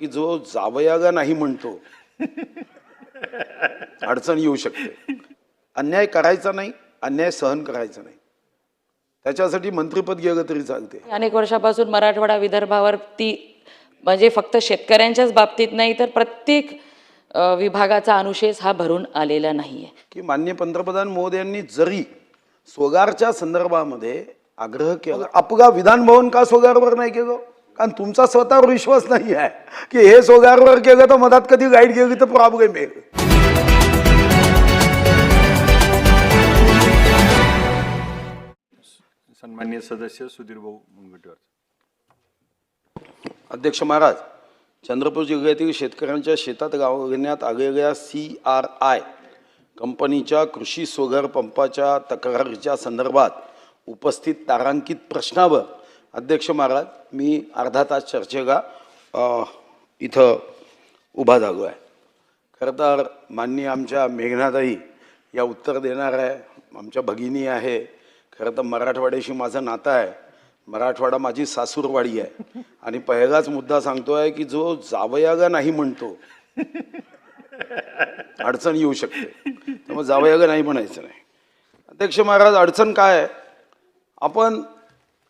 की जो जावयागा नाही म्हणतो अडचण येऊ शकते. अन्याय करायचा नाही अन्याय सहन करायचा नाही. त्याच्यासाठी मंत्रिपद गेलं तरी चालते. अनेक वर्षापासून मराठवाडा विदर्भावरती म्हणजे फक्त शेतकऱ्यांच्याच बाबतीत नाही तर प्रत्येक विभागाचा अनुशेष हा भरून आलेला नाहीये. की माननीय पंतप्रधान मोदयांनी जरी सोगारच्या संदर्भामध्ये आग्रह केला अपगा विधान भवन का सोगारवर नाही केलं? कारण तुमचा स्वतःवर विश्वास नाही आहे. की हे सोगारवर केलं तर मधात कधी गाईड गेली तर प्रॉब्लेम येईल सन्मान्य सदस्य सुधीर भाऊ मुनगंटीवार. अध्यक्ष महाराज चंद्रपूर जिल्ह्यातील शेतकऱ्यांच्या शेतात गावण्यात आलेल्या सी आर आय कंपनीच्या कृषी सोलर पंपाच्या तक्रारीच्या संदर्भात उपस्थित तारांकित प्रश्नावर अध्यक्ष महाराज मी अर्धा तास चर्चेगा इथं उभा झालो आहे. खरं तर माननीय आमच्या मेघनाताई या उत्तर देणार आहे आमच्या भगिनी आहे. खरं तर मराठवाड्याशी माझं नातं आहे. मराठवाडा माझी सासूरवाडी आहे. आणि पहिलाच मुद्दा सांगतो आहे की जो जावयागा नाही म्हणतो अडचण येऊ शकते. त्यामुळे जावयागा नाही म्हणायचं नाही. अध्यक्ष महाराज अडचण काय? आहे आपण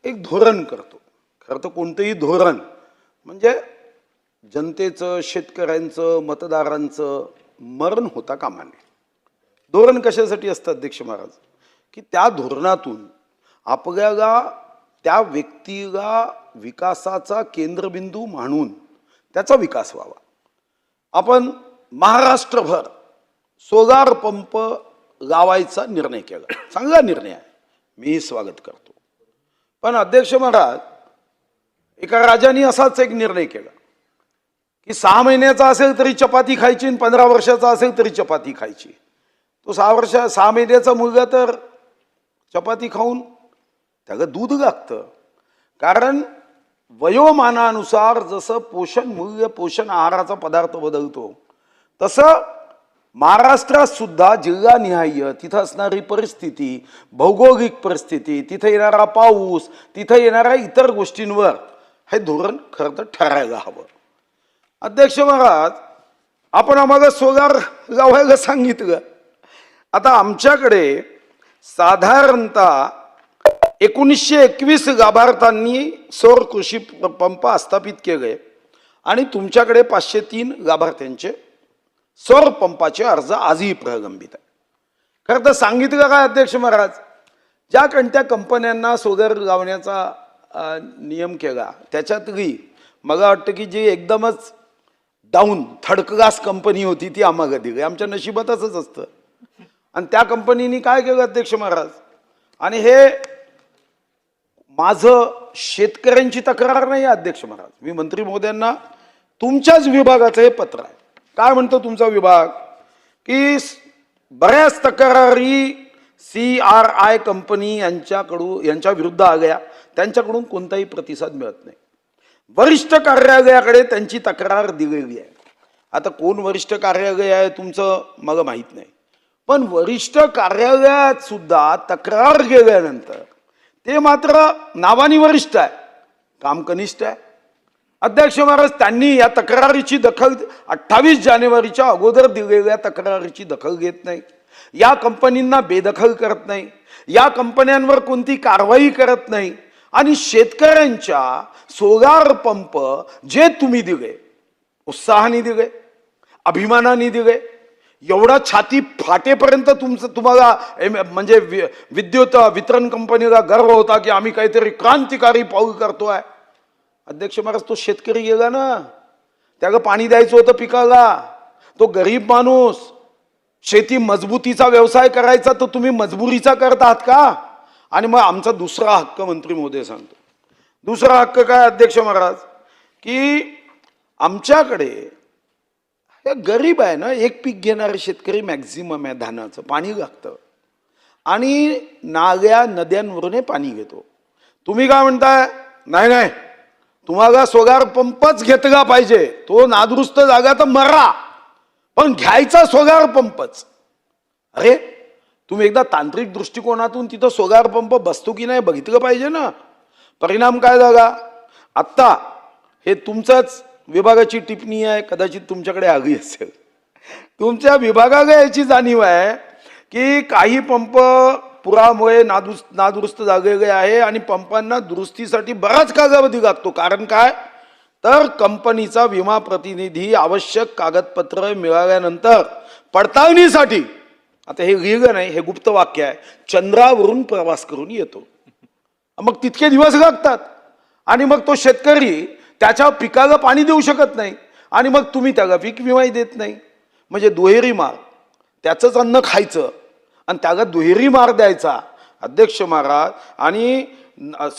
एक धोरण करतो. खरं तर कोणतंही धोरण म्हणजे जनतेचं शेतकऱ्यांचं मतदारांचं मरण होता कामा नये. धोरण कशासाठी असतं अध्यक्ष महाराज? की त्या धोरणातून आपल्याला त्या व्यक्तीला विकासाचा केंद्रबिंदू म्हणून त्याचा विकास व्हावा. आपण महाराष्ट्रभर सोलार पंप लावायचा निर्णय केला. चांगला निर्णय आहे. मी स्वागत करतो. पण अध्यक्ष महाराज एका राजाने असाच एक निर्णय केला की सहा महिन्याचा असेल तरी चपाती खायची आणि पंधरा वर्षाचा असेल तरी चपाती खायची. तो सहा वर्ष सहा महिन्याचा मुलगा तर चपाती खाऊन त्याला दूध लागतं. कारण वयोमानानुसार जसं पोषण मूल्य पोषण आहाराचा पदार्थ बदलतो तसं महाराष्ट्रात सुद्धा जिल्हानिहाय्य तिथं असणारी परिस्थिती भौगोलिक परिस्थिती तिथं येणारा पाऊस तिथं येणाऱ्या इतर गोष्टींवर हे धोरण खरं तर ठरायला हवं. अध्यक्ष महाराज आपण आम्हाला सोलार लावायला सांगितलं. आता आमच्याकडे साधारणतः एकोणीसशे एकवीस लाभार्थ्यांनी सौर कृषी प- पंप स्थापित केले. आणि तुमच्याकडे पाचशे तीन लाभार्थ्यांचे सौर पंपाचे अर्ज आजही प्रलंबित आहे खरं तर सांगितलं काय अध्यक्ष महाराज? ज्या कोणत्या कंपन्यांना सोलर लावण्याचा नियम केला त्याच्यातली मला वाटतं की जी एकदमच डाऊन थर्ड क्लास कंपनी होती ती आम्हाला दिली. आमच्या नशिबात असंच असतं. आणि त्या कंपनीने काय केलं अध्यक्ष महाराज? आणि हे माझं शेतकऱ्यांची तक्रार नाही अध्यक्ष महाराज. मी मंत्री महोदयांना तुमच्याच विभागाचं हे पत्र आहे. काय म्हणतो तुमचा विभाग? की बऱ्याच तक्रारी सी आर आय कंपनी यांच्याकडून यांच्या विरुद्ध आल्या त्यांच्याकडून कोणताही प्रतिसाद मिळत नाही. वरिष्ठ कार्यालयाकडे त्यांची तक्रार दिलेली आहे. आता कोण वरिष्ठ कार्यालय आहे तुमचं? मला माहीत नाही. पण वरिष्ठ कार्यालयात सुद्धा तक्रार गेल्यानंतर ते मात्र नावानी वरिष्ठ आहे. काम कनिष्ठ आहे. अध्यक्ष महाराज त्यांनी या तक्रारीची दखल अठ्ठावीस जानेवारीच्या अगोदर दिलेल्या तक्रारीची दखल घेत नाही. या कंपनींना बेदखल करत नाही. या कंपन्यांवर कोणती कारवाई करत नाही. आणि शेतकऱ्यांच्या सोलार पंप जे तुम्ही दिले उत्साहाने दिले अभिमानाने दिले एवढा छाती फाटेपर्यंत तुमचं तुम्हाला एम- म्हणजे वि- विद्युत वितरण कंपनीला गर्व होता की आम्ही काहीतरी क्रांतिकारी पाऊल करतोय. अध्यक्ष महाराज तो शेतकरी गेला ना. त्याला पाणी द्यायचं होतं पिकाला. तो गरीब माणूस. शेती मजबूतीचा व्यवसाय करायचा तर तुम्ही मजबुरीचा करत आहात का? आणि मग आमचा दुसरा हक्क मंत्री मोदी सांगतो. दुसरा हक्क काय अध्यक्ष महाराज? की आमच्याकडे हे गरीब आहे ना एक पीक घेणारे शेतकरी मॅक्झिमम आहे धानाचं पाणी लागतं. आणि नाल्या नद्यांवरून हे पाणी घेतो. तुम्ही काय म्हणताय? नाही नाही. तुम्हाला सोगार पंपच घेतला पाहिजे. तो नादुरुस्त जागा तर मरा. पण घ्यायचा सोगार पंपच. अरे तुम्ही एकदा तांत्रिक दृष्टिकोनातून तिथं सोगार पंप बसतो की नाही बघितलं पाहिजे ना? परिणाम काय झाला? आत्ता हे तुमचंच विभागाची टिप्पणी आहे कदाचित तुमच्याकडे आली असेल. तुमच्या विभागाला याची जाणीव आहे की काही पंप पुरामुळे नादुस नादुरुस्त झालेले आहे आणि पंपांना दुरुस्तीसाठी बराच कालावधी लागतो. कारण काय? तर कंपनीचा विमा प्रतिनिधी आवश्यक कागदपत्र मिळाल्यानंतर पडताळणीसाठी आता हे लिहिलं नाही हे गुप्त वाक्य आहे. चंद्रावरून प्रवास करून येतो. मग तितके दिवस लागतात. आणि मग तो शेतकरी त्याच्या पिकाला पाणी देऊ शकत नाही. आणि मग तुम्ही त्याला पीक विमाही देत नाही. म्हणजे दुहेरी मार. त्याचंच अन्न खायचं. आणि त्याला दुहेरी मार द्यायचा. अध्यक्ष महाराज आणि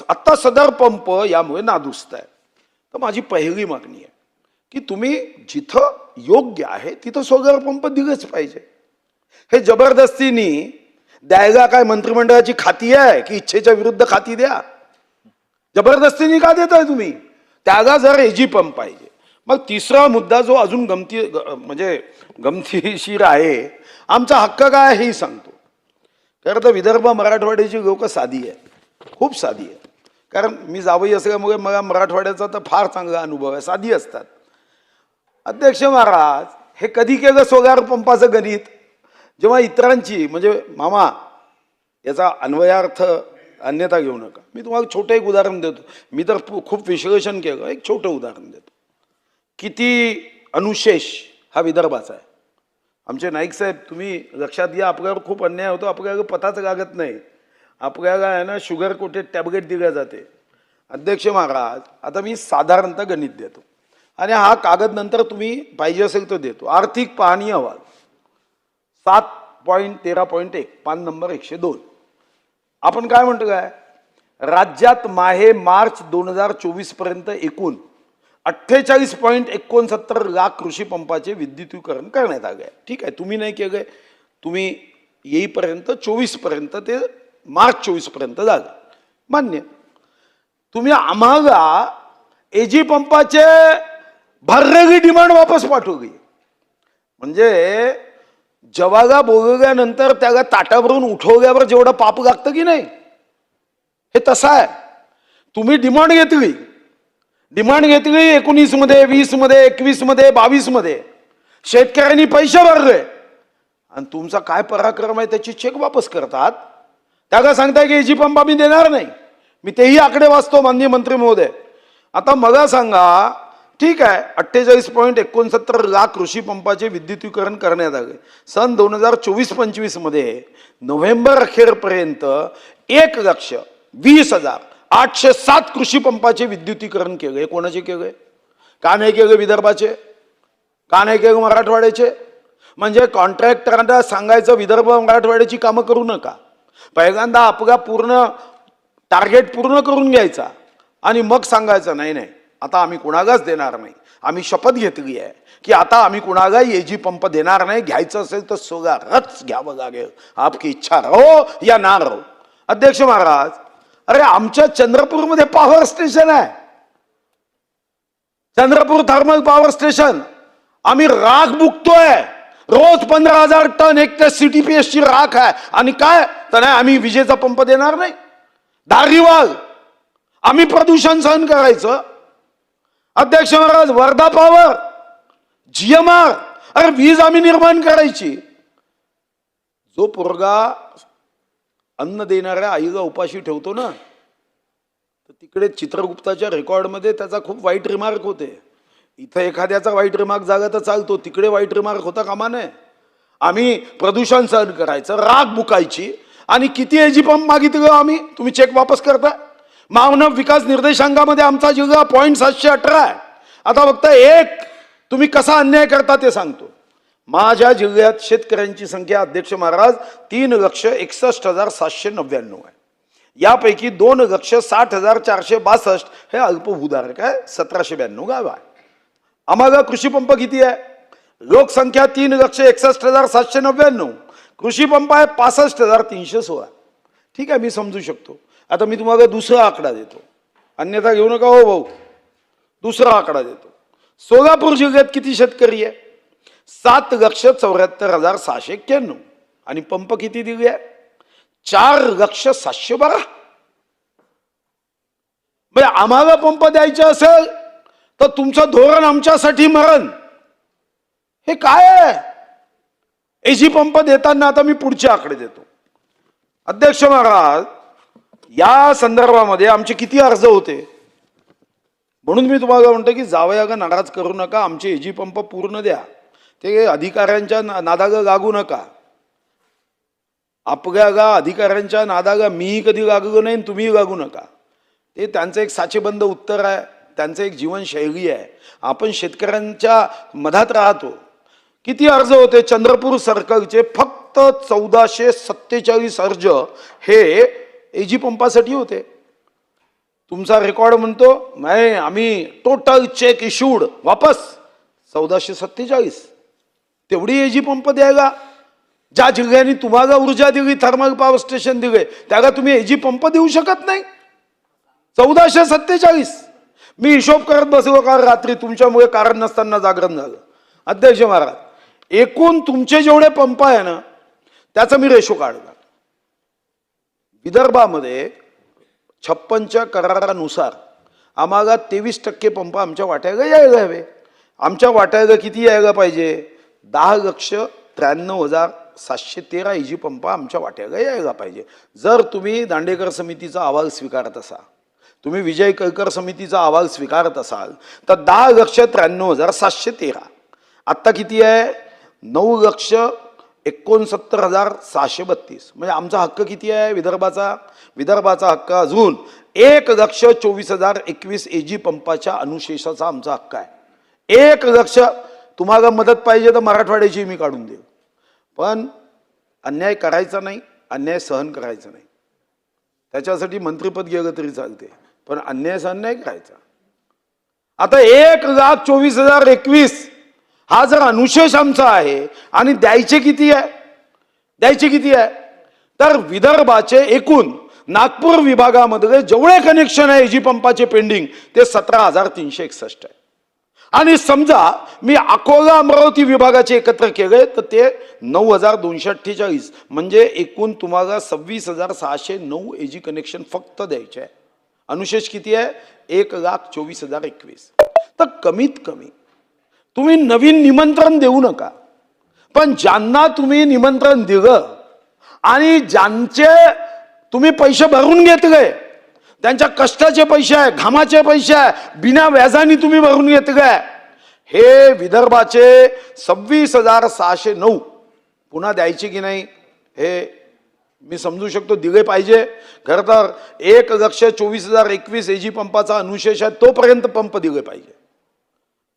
आत्ता सदर पंप यामुळे नादुस्त आहे. तर माझी पहिली मागणी आहे की तुम्ही जिथं योग्य आहे तिथं सोलर पंप दिलंच पाहिजे. हे जबरदस्तीनी द्यायला काय मंत्रिमंडळाची खाती आहे की इच्छेच्या विरुद्ध खाती द्या? जबरदस्तीने का देताय तुम्ही? त्याला जर एजी पंप पाहिजे. मग तिसरा मुद्दा जो अजून गमती ग- म्हणजे गमतीशीर आहे आमचा हक्क काय आहे हेही सांगतो. खरं तर विदर्भ मराठवाड्याची लोक साधी आहे खूप साधी आहे कारण मी जावई असल्यामुळे मला मराठवाड्याचा तर फार चांगला अनुभव आहे. साधी असतात. अध्यक्ष महाराज हे कधी केलं सोलार पंपाचं गणित? जेव्हा इतरांची म्हणजे मामा याचा अन्वयार्थ अन्यथा घेऊ नका. मी तुम्हाला छोटं एक उदाहरण देतो. मी तर पु- खूप विश्लेषण केलं. एक छोटं उदाहरण देतो. किती अनुशेष हा विदर्भाचा आहे. आमचे नाईक साहेब तुम्ही लक्षात घ्या आपल्यावर खूप अन्याय होतो आपल्याला पताच लागत नाही. आपल्याला आहे ना शुगर कोटेड टॅबलेट दिल्या जाते. अध्यक्ष महाराज आता मी साधारणतः गणित देतो. आणि हा कागद नंतर तुम्ही पाहिजे असेल तो देतो. आर्थिक पाहणी अहवाल. सात पॉईंट तेरा पॉईंट एक पान नंबर एकशे दोन. आपण काय म्हणतो काय? राज्यात माहे मार्च दोन हजार चोवीसपर्यंत एकूण अठ्ठेचाळीस पॉईंट एकोणसत्तर लाख कृषी पंपाचे विद्युतीकरण करण्यात आले आहे. ठीक आहे तुम्ही नाही केलं तुम्ही येईपर्यंत चोवीसपर्यंत ते मार्च चोवीसपर्यंत झालं. मान्य. तुम्ही आम्हाला एजी पंपाचे भरलेली डिमांड वापस पाठवली. म्हणजे जवागा बोगल्यानंतर त्याला ताटावरून उठवल्यावर जेवढं पाप लागतं की नाही? हे तसं आहे. तुम्ही डिमांड घेतली. डिमांड घेतली एकोणीसमध्ये वीसमध्ये एकवीसमध्ये बावीसमध्ये शेतकऱ्यांनी पैसे भरले. आणि तुमचा काय पराक्रम आहे त्याची चेक वापस करतात? त्याला सांगताय की एजी पंप आम्ही देणार नाही. मी तेही आकडे वाचतो माननीय मंत्री महोदय. आता मला सांगा ठीक आहे अठ्ठेचाळीस पॉईंट एकोणसत्तर लाख कृषी पंपाचे विद्युतीकरण करण्यात आले. सन दोन हजार चोवीस पंचवीसमध्ये नोव्हेंबर अखेरपर्यंत एक लक्ष वीस हजार. आठशे सात कृषी पंपाचे विद्युतीकरण केले कोणाचे केले का नाही केले विदर्भाचे? का नाही केलं मराठवाड्याचे? म्हणजे कॉन्ट्रॅक्टरांना सांगायचं विदर्भ मराठवाड्याची कामं करू नका. पहिल्यांदा आपला पूर्ण टार्गेट पूर्ण करून घ्यायचा आणि मग सांगायचं नाही नाही आता आम्ही कुणालाच देणार नाही. आम्ही शपथ घेतली आहे की आता आम्ही कुणाला एजी पंप देणार नाही घ्यायचं असेल तर सोगारच घ्यावं लागेल. आपकी इच्छा राहो या ना राहो. अध्यक्ष महाराज अरे आमच्या चंद्रपूरमध्ये पॉवर स्टेशन आहे. चंद्रपूर थर्मल पॉवर स्टेशन आम्ही राख बुकतोय. रोज पंधरा हजार टन एक त्या सीटीपीएस ची राख आहे. आणि काय? तर नाही आम्ही विजेचा पंप देणार नाही. दारीवाल आम्ही प्रदूषण सहन करायचं. अध्यक्ष महाराज वर्धा पॉवर जीएमआर अरे वीज आम्ही निर्माण करायची. जो पोरगा अन्न देणाऱ्या आईला उपाशी ठेवतो ना तर तिकडे चित्रगुप्ताच्या रेकॉर्डमध्ये त्याचा खूप वाईट रिमार्क होते. इथं एखाद्याचा वाईट रिमार्क जागा तर चालतो तिकडे वाईट रिमार्क होता कामा नये. आम्ही प्रदूषण सहन करायचं राग बुकायची आणि किती एजी पंप मागितलं आम्ही? तुम्ही चेक वापस करता. मानव विकास निर्देशांकामध्ये आमचा जिल्हा पॉईंट सातशे अठरा आहे. आता फक्त एक तुम्ही कसा अन्याय करता ते सांगतो. माझ्या जिल्ह्यात शेतकऱ्यांची संख्या अध्यक्ष महाराज तीन लक्ष एकसष्ट हजार सातशे नव्याण्णव आहे. यापैकी दोन लक्ष साठ हजार चारशे बासष्ट हे अल्पभूधारक आहे. सतराशे ब्याण्णव गाव आहे. आम्हाला कृषीपंप किती आहे? लोकसंख्या तीन लक्ष एकसष्ट हजार सातशे नव्याण्णव. कृषीपंप आहे पासष्ट हजार तीनशे सोळा. ठीक आहे मी समजू शकतो. आता मी तुम्हाला दुसरा आकडा देतो. अन्यथा घेऊ नका हो भाऊ. दुसरा आकडा देतो. सोलापूर जिल्ह्यात किती शेतकरी आहे? सात लक्ष चौऱ्याहत्तर हजार सहाशे एक्क्याण्णव. आणि पंप किती दिले आहे चार लक्ष सातशे बारा. म्हणजे आम्हाला पंप द्यायचे असेल तर तुमचं धोरण आमच्यासाठी मरण. हे काय आहे? एजी पंप देताना आता मी पुढचे आकडे देतो. अध्यक्ष महाराज या संदर्भामध्ये आमचे किती अर्ज होते? म्हणून मी तुम्हाला म्हणतो की जावयागा नाराज करू नका आमचे एजी पंप पूर्ण द्या. ते अधिकाऱ्यांच्या ना- नादागा गागू नका. आपल्या गा अधिकाऱ्यांच्या नादागा मीही कधी गागलो नाही तुम्ही तुम्हीही गागू नका. ते त्यांचं एक साचेबंद उत्तर आहे त्यांचं एक जीवनशैली आहे. आपण शेतकऱ्यांच्या मधात राहतो. किती अर्ज होते? चंद्रपूर सर्कलचे फक्त चौदाशे सत्तेचाळीस अर्ज हे एजी पंपासाठी होते. तुमचा रेकॉर्ड म्हणतो नाही आम्ही टोटल चेक इश्यूड वापस चौदाशे सत्तेचाळीस. तेवढी एजी पंप द्यायला. ज्या जिल्ह्याने तुम्हाला ऊर्जा दिली थर्मल पॉवर स्टेशन दिले त्याला तुम्ही एजी पंप देऊ शकत नाही. चौदाशे सत्तेचाळीस. मी हिशोब करत बसलो काल रात्री तुमच्यामुळे कारण नसताना जागरण झालं. अध्यक्ष महाराज एकूण तुमचे जेवढे पंप आहे ना त्याचा मी रेशो काढला. विदर्भामध्ये छप्पनच्या करारानुसार आम्हाला तेवीस टक्के पंप आमच्या वाट्याला यायला हवे. आमच्या वाट्याला किती यायला पाहिजे? दहा लक्ष त्र्याण्णव हजार सातशे तेरा इजी पंप आमच्या वाट्याला यायला पाहिजे. जर तुम्ही दांडेकर समितीचा अहवाल स्वीकारत असाल तुम्ही विजय कळकर समितीचा अहवाल स्वीकारत असाल तर दहा लक्ष त्र्याण्णव हजार सातशे तेरा. आत्ता किती आहे? नऊ लक्ष एकोणसत्तर हजार सहाशे बत्तीस. म्हणजे आमचा हक्क किती आहे विदर्भाचा? विदर्भाचा हक्क अजून एक लक्ष चोवीस हजार एकवीस ए जी पंपाच्या अनुशेषाचा आमचा हक्क आहे. एक लक्ष तुम्हाला मदत पाहिजे तर मराठवाड्याची मी काढून देऊ. पण अन्याय करायचा नाही अन्याय सहन करायचा नाही. त्याच्यासाठी मंत्रिपद गेलं तरी चालते पण अन्याय सहन नाही करायचा. आता एक लाख चोवीस हजार एकवीस हा जर अनुशेष आमचा आहे आणि द्यायचे किती आहे? द्यायचे किती आहे? तर विदर्भाचे एकूण नागपूर विभागामध्ये जेवढे कनेक्शन आहे एजी पंपाचे पेंडिंग ते सतरा हजार तीनशे एकसष्ट आहे. आणि समजा मी अकोला अमरावती विभागाचे एकत्र केले तर ते नऊ हजार दोनशे अठ्ठेचाळीस. म्हणजे एकूण तुम्हाला सव्वीस हजार सहाशे नऊ एजी कनेक्शन फक्त द्यायचे आहे. अनुशेष किती आहे? एक लाख चोवीस हजार एकवीस. तर कमीत कमी तुम्ही नवीन निमंत्रण देऊ नका. पण ज्यांना तुम्ही निमंत्रण दिलं आणि ज्यांचे तुम्ही पैसे भरून घेतले त्यांच्या कष्टाचे पैसे आहे घामाचे पैसे आहे बिना व्याजाने तुम्ही भरून काय हे विदर्भाचे सव्वीस हजार सहाशे नऊ. पुन्हा द्यायचे की नाही हे मी समजू शकतो दिले पाहिजे. खरं तर एक लक्ष चोवीस हजार एकवीस ए जी पंपाचा अनुशेष आहे तोपर्यंत पंप दिले पाहिजे.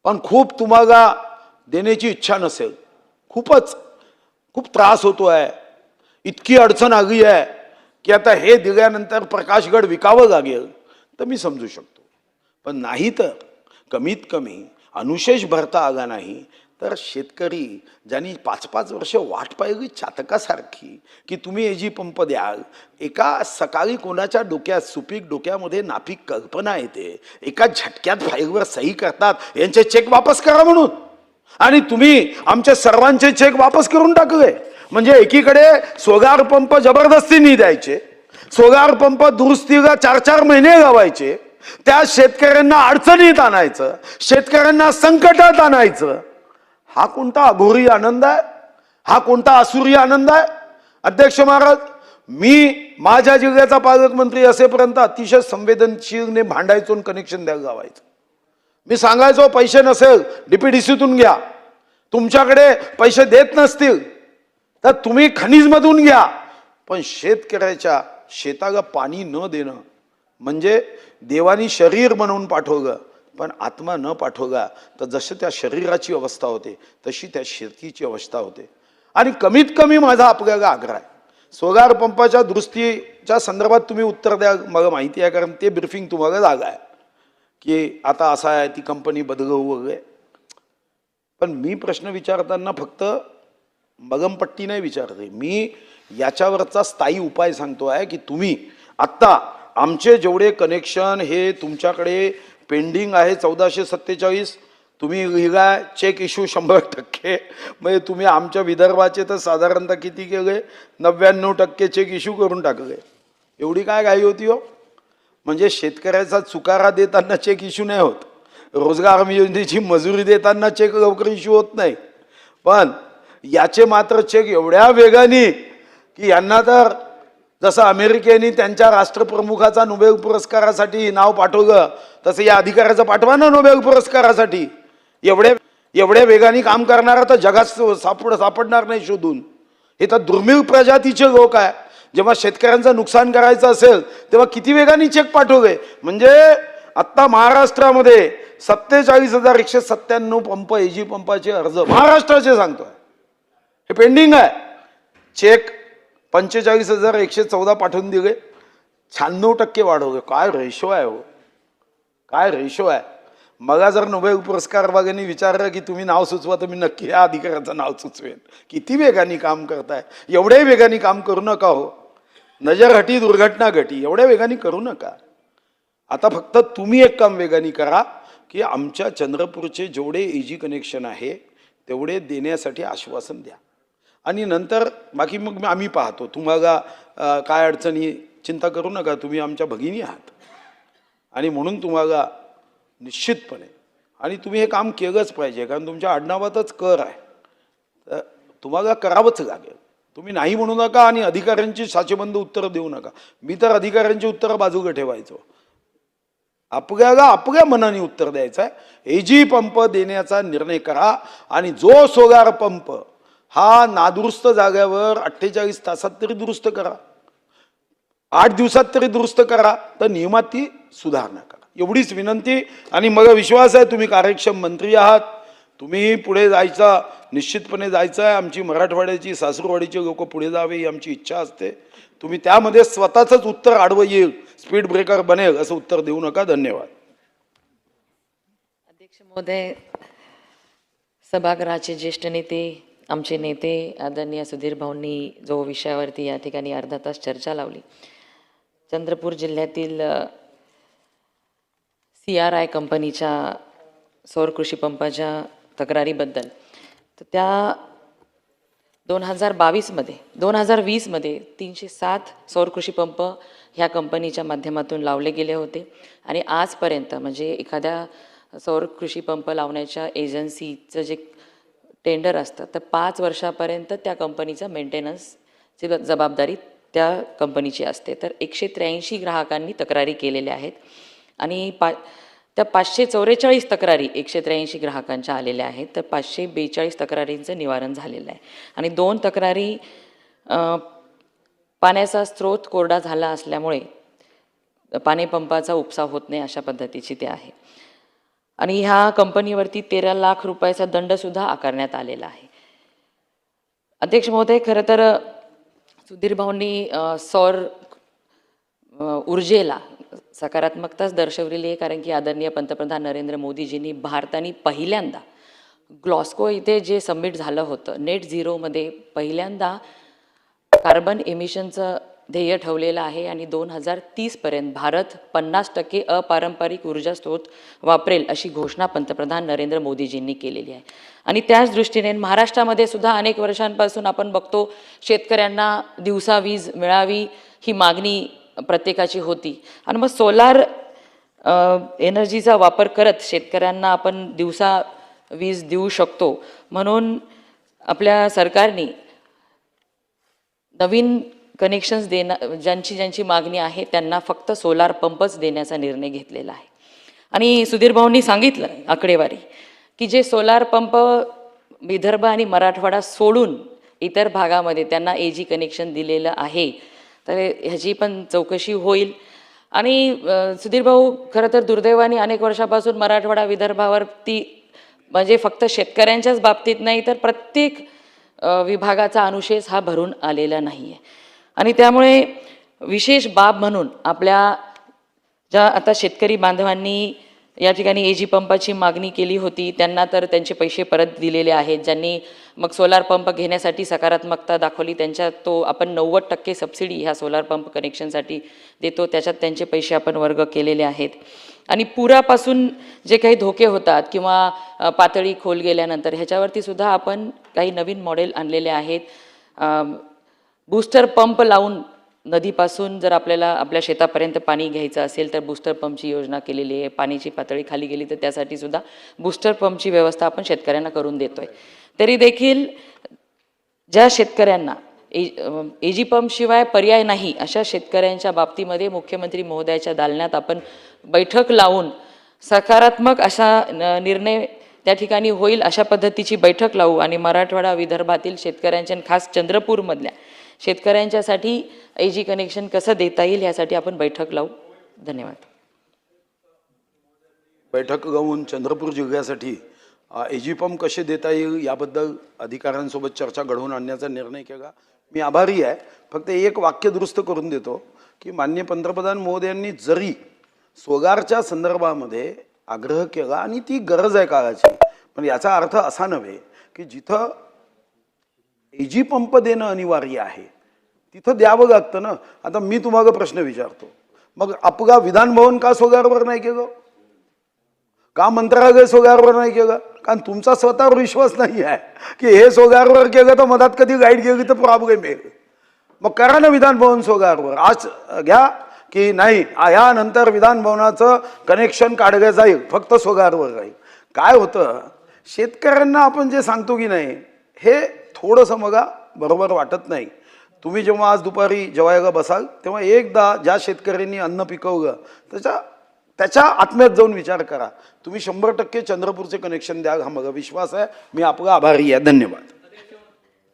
पण खूप तुम्हाला देण्याची इच्छा नसेल. खूपच खूप त्रास होतो आहे इतकी अडचण आली आहे. की आता हे दिल्यानंतर प्रकाशगड विकावं लागेल तर मी समजू शकतो. पण नाही तर कमीत कमी अनुशेष भरता आला नाही तर शेतकरी ज्यांनी पाच पाच वर्ष वाट पाहिली चातकासारखी की तुम्ही एजी पंप द्याल एका सकाळी कोणाच्या डोक्यात सुपीक डोक्यामध्ये नापीक कल्पना येते एका झटक्यात फाईलवर सही करतात यांचे चेक वापस करा म्हणून. आणि तुम्ही आमच्या सर्वांचे चेक वापस करून टाकले. म्हणजे एकीकडे सोगार पंप जबरदस्तीने द्यायचे सोगार पंप दुरुस्तीला चार चार महिने लावायचे त्या शेतकऱ्यांना अडचणीत आणायचं शेतकऱ्यांना संकटात आणायचं. हा कोणता अघोरी आनंद आहे? हा कोणता असुरी आनंद आहे? अध्यक्ष महाराज मी माझ्या जिल्ह्याचा पालकमंत्री असेपर्यंत अतिशय संवेदनशीलने भांडायचो कनेक्शन द्यायला लावायचं. मी सांगायचो पैसे नसेल डीपीडीसीतून घ्या. तुमच्याकडे पैसे देत नसतील. तर तुम्ही खनिजमधून घ्या. पण शेतकऱ्याच्या शेताला पाणी न देणं म्हणजे देवानी शरीर बनवून पाठवलं पण आत्मा न पाठवला तर जसं त्या शरीराची अवस्था होते तशी त्या शेतीची अवस्था होते. आणि कमीत कमी माझा आपल्याला आग्रह आहे. सोलार पंपाच्या दुरुस्तीच्या संदर्भात तुम्ही उत्तर द्या मला माहिती आहे कारण ते ब्रिफिंग तुम्हाला जागा आहे. की आता असा आहे ती कंपनी बदलवू वगैरे. पण मी प्रश्न विचारताना फक्त मगमपट्टी नाही विचारते. मी याच्यावरचा स्थायी उपाय सांगतो आहे की तुम्ही आत्ता आमचे जेवढे कनेक्शन हे तुमच्याकडे पेंडिंग आहे चौदाशे सत्तेचाळीस तुम्ही लिहिलाय चेक इश्यू शंभर टक्के म्हणजे तुम्ही आमच्या विदर्भाचे तर साधारणतः किती केले? नव्याण्णव टक्के चेक इश्यू करून टाकले. एवढी काय घाई होती हो? म्हणजे शेतकऱ्याचा चुकारा देताना चेक इश्यू नाही होत. रोजगार हमी योजनेची मजुरी देताना चेक लवकर इश्यू होत नाही. पण याचे मात्र चेक एवढ्या वेगाने की यांना तर जसं अमेरिकेने त्यांच्या राष्ट्रप्रमुखाचा नोबेल पुरस्कारासाठी नाव पाठवलं तसं या अधिकाऱ्याचं पाठवा ना नोबेल पुरस्कारासाठी. एवढ्या एवढ्या वेगाने काम करणारा तर जगात सापड सापडणार नाही शोधून. हे तर दुर्मिळ प्रजातीचे लोक आहे. जेव्हा शेतकऱ्यांचं नुकसान करायचं असेल तेव्हा किती वेगाने चेक पाठवले? म्हणजे आत्ता महाराष्ट्रामध्ये सत्तेचाळीस हजार एकशे सत्त्याण्णव पंप एजी पंपाचे अर्ज महाराष्ट्राचे सांगतोय. हे पेंडिंग आहे. चेक पंचेचाळीस हजार एकशे चौदा पाठवून दिले. शहाण्णव टक्के वाढवले काय रेशो आहे हो? काय रेशो आहे? मला जर नोबेल पुरस्कार वगैरे विचारलं की तुम्ही नाव सुचवा तर मी नक्की या अधिकाऱ्याचं नाव सुचवेन. किती वेगाने काम करताय? एवढ्याही वेगाने काम करू नका हो. नजर हटी दुर्घटना घटी. एवढ्या वेगाने करू नका. आता फक्त तुम्ही एक काम वेगाने करा की आमच्या चंद्रपूरचे जेवढे इजी कनेक्शन आहे तेवढे देण्यासाठी आश्वासन द्या. आणि नंतर बाकी मग आम्ही पाहतो. तुम्हाला काय अडचणी चिंता करू नका तुम्ही आमच्या भगिनी आहात. आणि म्हणून तुम्हाला निश्चितपणे आणि तुम्ही हे काम केलंच पाहिजे कारण तुमच्या आडनावातच कर आहे. तर तुम्हाला करावंच लागेल. तुम्ही नाही म्हणू नका आणि अधिकाऱ्यांची साचेबंद उत्तरं देऊ नका. मी तर अधिकाऱ्यांची उत्तरं बाजूला ठेवायचो. आपल्याला आपल्या मनाने उत्तर द्यायचं आहे एजी पंप देण्याचा निर्णय करा आणि जो सोलार पंप हा नादुरुस्त जाग्यावर अठ्ठेचाळीस तासात तरी दुरुस्त करा. आठ दिवसात तरी दुरुस्त करा तर नियमात ती सुधारणा करा. एवढीच विनंती आणि मग विश्वास आहे तुम्ही कार्यक्षम मंत्री आहात. तुम्ही पुढे जायचा निश्चितपणे जायचं आहे. आमची मराठवाड्याची सासूरवाडीचे लोक पुढे जावे ही आमची इच्छा असते. तुम्ही त्यामध्ये स्वतःचंच उत्तर आडवं येईल. स्पीड ब्रेकर बनेल असं उत्तर देऊ नका. धन्यवाद. अध्यक्ष महोदय सभागृहाचे ज्येष्ठ नेते आमचे नेते आदरणीय सुधीर भाऊंनी जो विषयावरती या ठिकाणी अर्धा तास चर्चा लावली. चंद्रपूर जिल्ह्यातील सी आर आय कंपनीच्या सौर कृषी पंपाच्या तक्रारीबद्दल. तर त्या दोन हजार बावीसमध्ये दोन हजार वीसमध्ये तीनशे सात सौर कृषी पंप ह्या कंपनीच्या माध्यमातून लावले गेले होते. आणि आजपर्यंत म्हणजे एखाद्या सौर कृषी पंप लावण्याच्या एजन्सीचं जे टेंडर असतं. तर पाच वर्षापर्यंत त्या कंपनीचा मेंटेनन्सची जबाबदारी त्या कंपनीची असते. तर एकशे त्र्याऐंशी ग्राहकांनी तक्रारी केलेल्या आहेत. आणि पा त्या पाचशे चौवेचाळीस तक्रारी एकशे त्र्याऐंशी ग्राहकांच्या आलेल्या आहेत. तर पाचशे बेचाळीस तक्रारींचं निवारण झालेलं आहे. आणि दोन तक्रारी पाण्याचा स्रोत कोरडा झाला असल्यामुळे पाणीपंपाचा उपसा होत नाही अशा पद्धतीची ते आहे. आणि ह्या कंपनीवरती तेरा लाख रुपयाचा दंडसुद्धा आकारण्यात आलेला आहे. अध्यक्ष महोदय खरं तर सुधीर भाऊंनी सौर ऊर्जेला सकारात्मकताच दर्शवलेली आहे कारण की आदरणीय पंतप्रधान नरेंद्र मोदीजींनी भारताने पहिल्यांदा ग्लॉस्को इथे जे सबमिट झालं होतं नेट झिरोमध्ये पहिल्यांदा कार्बन इमिशनचं ध्येय ठेवलेलं आहे आणि दोन हजार तीसपर्यंत भारत पन्नास टक्के अपारंपरिक ऊर्जा स्रोत वापरेल अशी घोषणा पंतप्रधान नरेंद्र मोदीजींनी केलेली आहे. आणि त्याच दृष्टीने महाराष्ट्रामध्ये सुद्धा अनेक वर्षांपासून आपण बघतो शेतकऱ्यांना दिवसा वीज मिळावी ही मागणी प्रत्येकाची होती. आणि मग सोलार एनर्जीचा वापर करत शेतकऱ्यांना आपण दिवसा वीज देऊ शकतो. म्हणून आपल्या सरकारने नवीन कनेक्शन्स देणं ज्यांची ज्यांची मागणी आहे त्यांना फक्त सोलार पंपच देण्याचा निर्णय घेतलेला आहे. आणि सुधीर भाऊंनी सांगितलं आकडेवारी की जे सोलार पंप विदर्भ आणि मराठवाडा सोडून इतर भागामध्ये त्यांना ए जी कनेक्शन दिलेलं आहे तर ह्याची पण चौकशी होईल. आणि सुधीरभाऊ सुधीर भाऊ खरं तर दुर्दैवाने अनेक वर्षापासून मराठवाडा विदर्भावरती म्हणजे फक्त शेतकऱ्यांच्याच बाबतीत नाही तर प्रत्येक विभागाचा अनुशेष हा भरून आलेला नाही आहे आणि त्यामुळे विशेष बाब म्हणून आपल्या ज्या आता शेतकरी बांधवांनी या ठिकाणी एजी पंपाची मागणी केली होती त्यांना तर त्यांचे पैसे परत दिलेले आहेत. ज्यांनी मग सोलार पंप घेण्यासाठी सकारात्मकता दाखवली त्यांच्या तो आपण नव्वद टक्के सबसिडी ह्या सोलार पंप कनेक्शनसाठी देतो त्याच्यात त्यांचे पैसे आपण वर्ग केलेले आहेत. आणि पुरापासून जे काही धोके होतात किंवा पातळी खोल गेल्यानंतर ह्याच्यावरती सुद्धा आपण काही नवीन मॉडेल आणलेले आहेत. बूस्टर पंप लावून नदीपासून जर आपल्याला आपल्या शेतापर्यंत पाणी घ्यायचं असेल तर बूस्टर पंपची योजना केलेली आहे. पाण्याची पातळी खाली गेली तर त्यासाठी सुद्धा बूस्टर पंपची व्यवस्था आपण शेतकऱ्यांना करून देतोय. तरी देखील ज्या शेतकऱ्यांना ए एजी पंपशिवाय पर्याय नाही अशा शेतकऱ्यांच्या बाबतीमध्ये मुख्यमंत्री महोदयाच्या दालनात आपण बैठक लावून सकारात्मक असा न- निर्णय त्या ठिकाणी होईल अशा पद्धतीची बैठक लावू आणि मराठवाडा विदर्भातील शेतकऱ्यांच्या आणि खास चंद्रपूरमधल्या शेतकऱ्यांच्यासाठी एजी कनेक्शन कसं देता येईल यासाठी आपण बैठक लावू. धन्यवाद. बैठक गाऊन चंद्रपूर जिल्ह्यासाठी एजी पंप कसे देता येईल याबद्दल अधिकाऱ्यांसोबत चर्चा घडवून आणण्याचा निर्णय केला. मी आभारी आहे. फक्त एक वाक्य दुरुस्त करून देतो की मान्य पंतप्रधान मोदयांनी जरी सोगारच्या संदर्भामध्ये आग्रह केला आणि ती गरज आहे काळाची पण याचा अर्थ असा नव्हे की जिथं एजी पंप देणं अनिवार्य आहे. तिथं द्यावं लागतं ना. आता मी तुम्हाला प्रश्न विचारतो. मग आपला विधानभवन का सोगारवर नाही केलं? का मंत्रालय सोगारवर नाही केलं? कारण तुमचा स्वतःवर विश्वास नाही आहे. की हे सोगारवर केलं तर मधात कधी गाईड गेली तर प्रॉब्लेम येईल. मग करा ना विधानभवन सोगारवर. आज घ्या की नाही यानंतर विधानभवनाचं कनेक्शन काढलं जाईल. फक्त सोगारवर राहील. काय होतं? शेतकऱ्यांना आपण जे सांगतो की नाही हे थोडंसं बघा बरोबर वाटत नाही. तुम्ही जेव्हा आज दुपारी जेवायला बसाल तेव्हा एकदा ज्या शेतकऱ्यांनी अन्न पिकवलं त्याच्या त्याच्या आत्म्यात जाऊन विचार करा. तुम्ही शंभर टक्के चंद्रपूरचे कनेक्शन द्या हा मला विश्वास आहे. मी आपला आभारी आहे. धन्यवाद.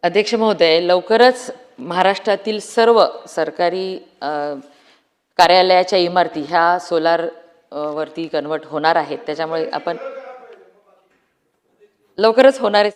अध्यक्ष महोदय लवकरच महाराष्ट्रातील सर्व सरकारी कार्यालयाच्या इमारती ह्या सोलार वरती कन्वर्ट होणार आहेत. त्याच्यामुळे आपण लवकरच होणार आहे.